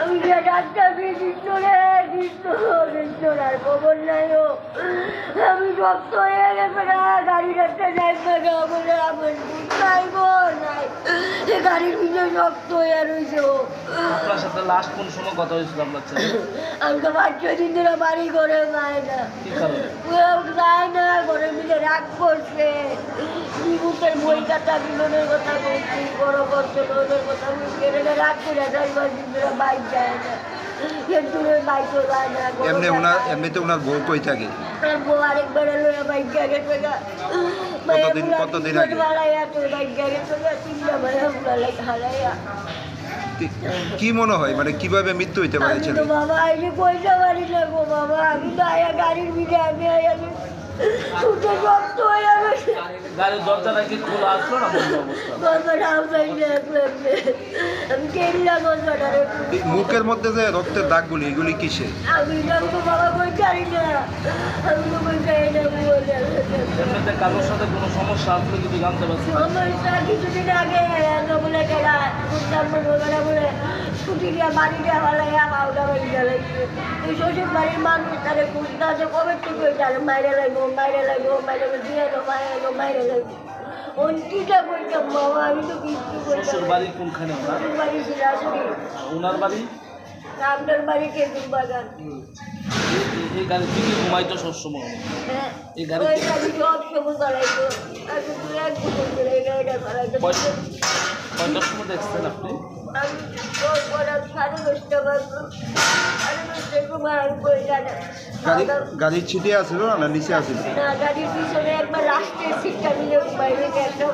আমি ডাক্তার কৃষ্ণ রে কৃষ্ণ কৃষ্ণ আর খবর নাই ও। আমি রক্ত হয়ে গেছে না গাড়ির একটা যাইবে না বলে আমার নাই গো নাই। এ গাড়ির ভিতরে রক্ত হয়ে রয়েছে ও। আপনার সাথে লাস্ট কোন সময় কথা হয়েছিল আপনার ছেলে আমি তো পাঁচ ছয় দিন ধরে বাড়ি করে যায় না। যায় না ঘরে মিলে রাগ করছে। বিভূতের বই কাটা বিনোদের কথা বলছি। এমনি এমনিতে বউ কই থাকে? গা গা কি- মনে হয়? মানে কীভাবে মৃত্যু হইতে পারে বাবা আইলে পয়সা বাড়ি লাগবো বাবা, আমি তো আয়া গাড়ির ভিড়ে, আমি আয়া গাড়ির দরজাটা কি খোলা আসলো না বন্ধ অবস্থা? মুখের মধ্যে যে রক্তের দাগগুলি এগুলি কিসে এমনিতে কারোর সাথে কোনো সমস্যা আসলে কিছু জানতে পারছি না? সমস্যা কিছুদিন আগে বলে শুনলাম বলে বলে দিয়া বাড়ি গেলাইছে এই শ্বশুর বাড়ির মানুষ তারে খুঁজতে আছে কবে থেকে তারে মাইরে লাগবো মাইরে লাগবো মাইরে দিয়ে এলো মাইরে এলো মাইরে লাগবো অন্তিটা বলতাম বাবা আমি তো কিচ্ছু শ্বশুর বাড়ি কোনখানে শ্বশুর বাড়ি শিলাশুড়ি ওনার বাড়ি? আপনার বাড়ি কেতুন বাগান। এই- এই গাড়ি থেকে ঘুমাইতো সবসময়? হ্যাঁ। এই গাড়ি সব সময় চালাইতো। এক বছর ধরে এই গাড়িটা চালাইতো। কয়টার সময় দেখছেন আপনি? গাড়ির ছিটে আসলো না নিচে আসলো না, গাড়ির পিছনে একবার লাস্টের সিটটা নিয়ে বাইরে ডাক্তার?